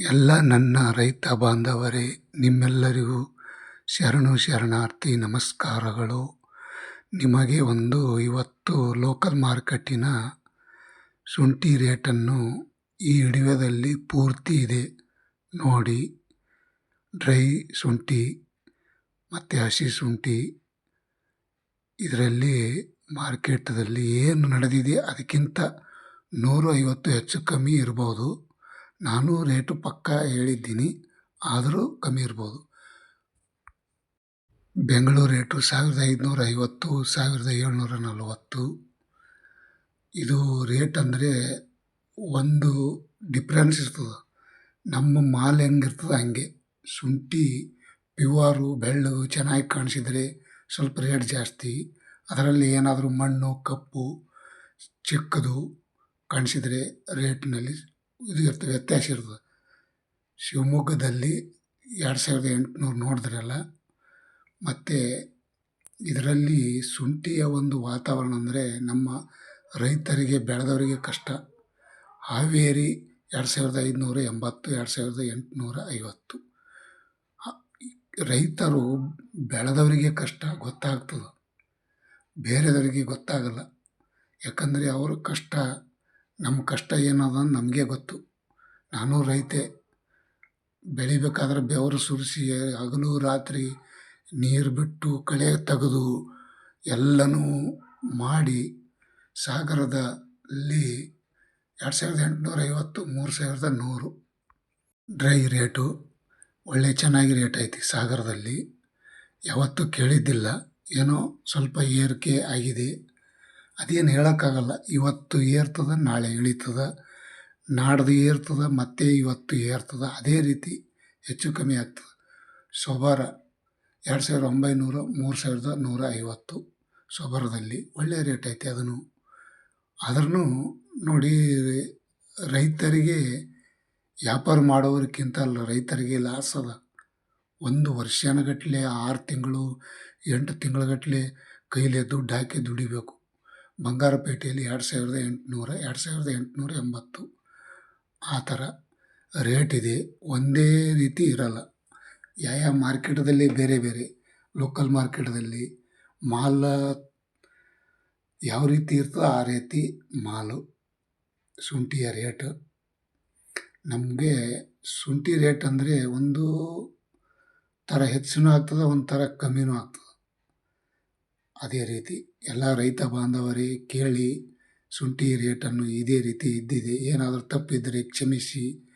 ಎಲ್ಲ ನನ್ನ ರೈತ ಬಾಂಧವರೇ, ನಿಮ್ಮೆಲ್ಲರಿಗೂ ಶರಣು ಶರಣಾರ್ಥಿ ನಮಸ್ಕಾರಗಳು. ನಿಮಗೆ ಒಂದು ಇವತ್ತು ಲೋಕಲ್ ಮಾರ್ಕೆಟಿನ ಶುಂಠಿ ರೇಟನ್ನು ಈ ವಿಡಿಯೋದಲ್ಲಿ ಪೂರ್ತಿ ಇದೆ. ನೋಡಿ, ಡ್ರೈ ಶುಂಠಿ, ಮತ್ತು ಹಸಿ ಶುಂಠಿ, ಇದರಲ್ಲಿ ಮಾರ್ಕೆಟದಲ್ಲಿ ಏನು ನಡೆದಿದೆ ಅದಕ್ಕಿಂತ ನೂರು ಐವತ್ತು ಹೆಚ್ಚು ಕಮ್ಮಿ ಇರ್ಬೋದು. ನಾನು ರೇಟು ಪಕ್ಕ ಹೇಳಿದ್ದೀನಿ, ಆದರೂ ಕಮ್ಮಿ ಇರ್ಬೋದು. ಬೆಂಗಳೂರು ರೇಟು ಸಾವಿರದ ಐದುನೂರ ಐವತ್ತು, ಸಾವಿರದ ಏಳ್ನೂರ ನಲವತ್ತು. ಇದು ರೇಟ್ ಅಂದರೆ ಒಂದು ಡಿಫ್ರೆನ್ಸ್ ಇರ್ತದೆ. ನಮ್ಮ ಮಾಲ್ ಹೆಂಗಿರ್ತದೆ ಹಂಗೆ. ಶುಂಠಿ ಪಿವಾರು ಬೆಳ್ಳು ಚೆನ್ನಾಗಿ ಕಾಣಿಸಿದರೆ ಸ್ವಲ್ಪ ರೇಟ್ ಜಾಸ್ತಿ. ಅದರಲ್ಲಿ ಏನಾದರೂ ಮಣ್ಣು, ಕಪ್ಪು, ಚಿಕ್ಕದು ಕಾಣಿಸಿದರೆ ರೇಟ್ನಲ್ಲಿ ಇದು ಇರ್ತದೆ, ವ್ಯತ್ಯಾಸ ಇರ್ತದೆ. ಶಿವಮೊಗ್ಗದಲ್ಲಿ ಎರಡು ಸಾವಿರದ ಎಂಟುನೂರು ನೋಡಿದ್ರಲ್ಲ, ಮತ್ತು ಇದರಲ್ಲಿ ಶುಂಠಿಯ ಒಂದು ವಾತಾವರಣ ಅಂದರೆ ನಮ್ಮ ರೈತರಿಗೆ, ಬೆಳೆದವರಿಗೆ ಕಷ್ಟ. ಹಾವೇರಿ ಎರಡು ಸಾವಿರದ ಐದುನೂರ ಎಂಬತ್ತು, ಎರಡು ಸಾವಿರದ ಎಂಟುನೂರ ಐವತ್ತು. ರೈತರು ಬೆಳೆದವರಿಗೆ ಕಷ್ಟ, ಗೊತ್ತಾಗ್ತದೆ. ಬೇರೆದವರಿಗೆ ಗೊತ್ತಾಗಲ್ಲ. ಯಾಕಂದರೆ ಅವರು ಕಷ್ಟ ನಮ್ಮ ಕಷ್ಟ ಏನದ ನಮಗೆ ಗೊತ್ತು. ನಾನು ರೈತೆ. ಬೆಳಿಬೇಕಾದ್ರೆ ಬೆವರು ಸುರಿಸಿ, ಹಗಲು, ರಾತ್ರಿ ನೀರು ಬಿಟ್ಟು ಕಳೆ ತೆಗೆದು ಎಲ್ಲನೂ ಮಾಡಿ ಸಾಗರದಲ್ಲಿ ಎರಡು ಸಾವಿರದ ಎಂಟುನೂರ ಐವತ್ತು, ಮೂರು ಸಾವಿರದ ನೂರು. ಡ್ರೈ ರೇಟು ಒಳ್ಳೆ ಚೆನ್ನಾಗಿ ರೇಟ್ ಐತಿ ಸಾಗರದಲ್ಲಿ. ಯಾವತ್ತೂ ಕೇಳಿದ್ದಿಲ್ಲ. ಏನೋ ಸ್ವಲ್ಪ ಏರಿಕೆ ಆಗಿದೆ. ಅದೇನು ಹೇಳೋಕ್ಕಾಗಲ್ಲ. ಇವತ್ತು ಏರ್ತದೆ, ನಾಳೆ ಇಳಿತದೆ. ನಾಡ್ದು ಏರ್ತದೆ, ಮತ್ತೆ ಇವತ್ತು ಏರ್ತದೆ. ಅದೇ ರೀತಿ ಹೆಚ್ಚು ಕಮ್ಮಿ ಆಗ್ತದೆ. ಸೊಬಾರ ಎರಡು ಸಾವಿರದ ಒಂಬೈನೂರ ಮೂರು ಸಾವಿರದ ನೂರ ಐವತ್ತು ಸೊಬರದಲ್ಲಿ ಒಳ್ಳೆಯ ರೇಟ್ ಐತೆ ಅದನ್ನು. ಆದ್ರೂ ನೋಡಿ ರೈತರಿಗೆ, ವ್ಯಾಪಾರ ಮಾಡೋರಿಗಿಂತ ಅಲ್ಲ, ರೈತರಿಗೆ ಲಾಸ್ ಅದ. ಒಂದು ವರ್ಷನಗಟ್ಟಲೆ ಆರು ತಿಂಗಳು, ಎಂಟು ತಿಂಗಳಗಟ್ಟಲೆ ಕೈಲಿ ದುಡ್ಡು ಹಾಕಿ ದುಡಿಬೇಕು. ಬಂಗಾರಪೇಟೆಯಲ್ಲಿ ಎರಡು ಸಾವಿರದ ಎಂಟುನೂರ, ಎರಡು ಸಾವಿರದ ಎಂಟುನೂರ ಎಂಬತ್ತು. ಆ ಥರ ರೇಟ್ ಇದೆ. ಒಂದೇ ರೀತಿ ಇರಲ್ಲ. ಯಾವ ಮಾರ್ಕೆಟದಲ್ಲಿ ಬೇರೆ ಬೇರೆ, ಲೋಕಲ್ ಮಾರ್ಕೆಟದಲ್ಲಿ ಮಾಲ್ ಯಾವ ರೀತಿ ಇರ್ತದೋ ಆ ರೀತಿ ಮಾಲು, ಶುಂಠಿಯ ರೇಟ್. ನಮಗೆ ಶುಂಠಿ ರೇಟ್ ಅಂದರೆ ಒಂದು ಥರ ಹೆಚ್ಚೂ ಆಗ್ತದೆ ಒಂದು ಥರ ಕಮ್ಮಿನೂ ಆಗ್ತದೆ. ಅದೇ ರೀತಿ ಎಲ್ಲ ರೈತ ಬಾಂಧವರೇ ಕೇಳಿ ಶುಂಠಿ ರೇಟನ್ನು ಇದೇ ರೀತಿ ಇದ್ದಿದೆ. ಏನಾದರೂ ತಪ್ಪಿದ್ದರೆ ಕ್ಷಮಿಸಿ.